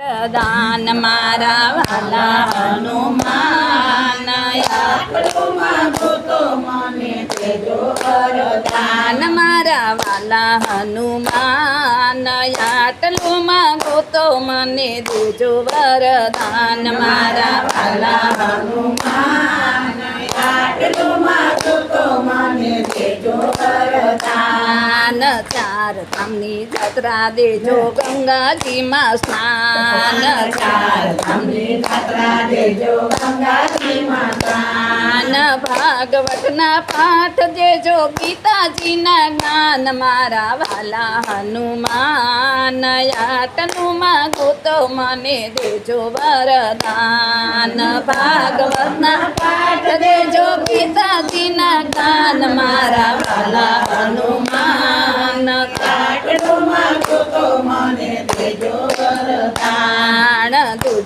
દાન મારા વાલા હનુમાન દાન મારા વાલા હનુમાન આટલું માંગો તો મને દેજો વરદાન મારા વાલા હનુમાન ચાર ધામની જાત્રા દેજો ગંગાજીમાં સ્નાન ચાર જ્ઞાન ભાગવતના પાઠ દેજો ગીતાજીના જ્ઞાન મારા વાલા હનુમાન આટલું માંગો તો મને દેજો વરદાન ભાગવતના પાઠ દેજો ગીતાજીના જ્ઞાન મારા વાલા હનુમાન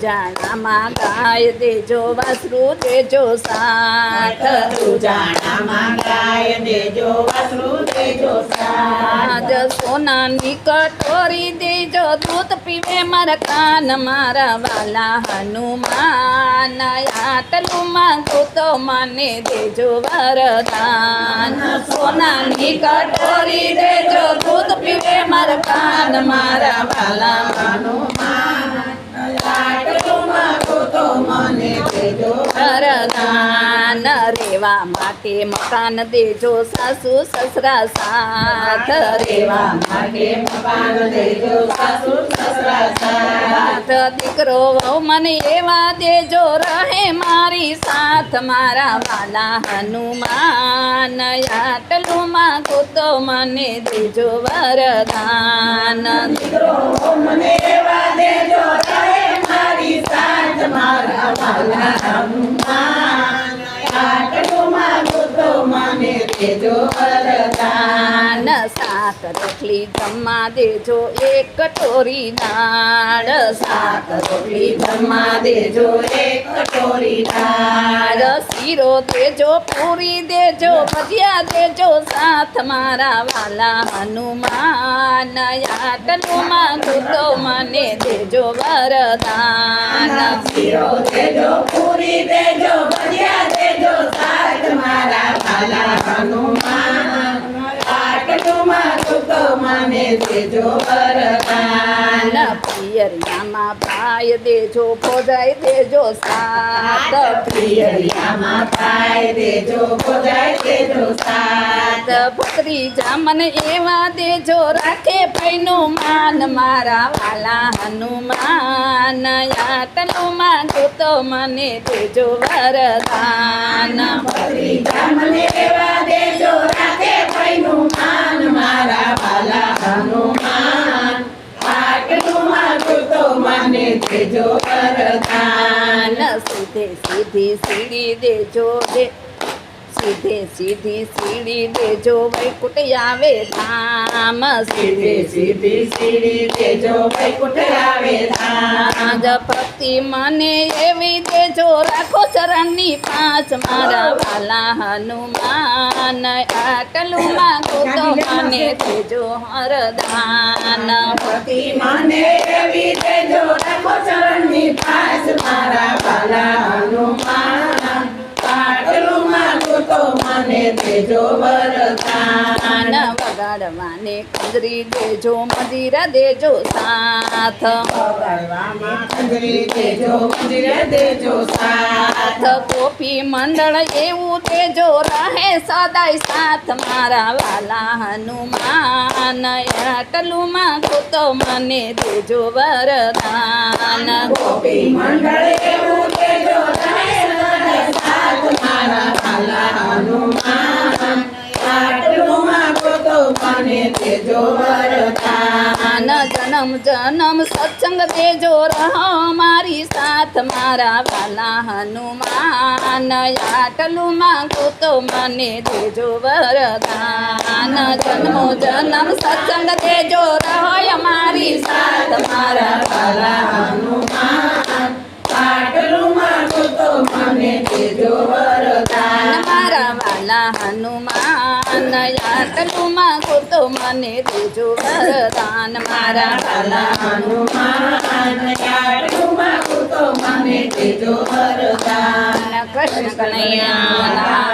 દુજાણામાં ગાય દેજો વાસરુ દેજો સાથ આજ સોનાની કટોરી દેજો દૂધ પીવે મારા કાન મારા વાલા હનુમાન આટલું માંગો તો મને દેજો વરદાન સોનાની કટોરી દેજો દૂધ પીવે મારા કાન મારા વાલા વરદાન રેવા માટે મકાન દેજો સાસુ સસરા સાથ રેવા સાથ દીકરો વહુ મને એવા દેજો રહે મારી સાથ મારા વાલા હનુમાન આટલું માંગો તો મને દેજો વરદાન દાન સાત રોટલી જમવા દેજો એક કટોરી દાળ સાત રોટલી જમવા દેજો એક કટોરી દાળ શીરો દેજો પૂરી દેજો ભજીયા દેજો સાથ મારા વાલા હનુમાન આટલું માંગુ તો મને દેજો વરદાન દાન પિયરિયામાં ભાઈ દેજો ભોજાઈ દેજો સાત સાત ભત્રીજા મને એવા દેજો રાખે પૈનું માન મારા વાલા હનુમાન આટલું માંગુ તો મને દેજો વરદાન દાન સીધે સીધી સીડી દેજો દે સીધે સીધી સીડી દેજો વૈકુટ આવે ધામ સીધે સીધી સીડી દેજો વૈકુંઠ આવે ધામ આજ ભક્તિ મને એવી દેજો રાખો ચરણની પાંચ મારા વાલા હનુમાન આટલું માંગો તો મને દેજો હરદાન ભક્તિ મને એવી દેજો રાખો ચરણની પાસ મારા વાલા હનુમાન મને દેજો વરદાન દાન વગાડવાને કંદરી દેજો મજીરા દેજો સાથ વગાડવામાં કંજરી દેજો મંદિરે દેજો સાથ સાથ કોફી મંડળ એવું દેજો રહે સદાય સાથ મારા વાલા હનુમાન આટલું માંગો તો મને દેજો વરદાન ગોપી મંડળ એવું जन्म जन्म, सत्संग तेजो रहो। मारी साथ, मारा वाला हनुमान। आटलू मांगो तो मने देजो वरदान। जन्म जन्म, सत्संग तेजो रहो मारी साथ, मारा वाला हनुमान। आटलू मांगो तो मने देजो वरदान। मारा वाला हनुमान। आटलू मांगो અને દેજો વરદાન મારા કાલા હનુમાન દેજો વરદાન કૃષ્ણ કનૈયા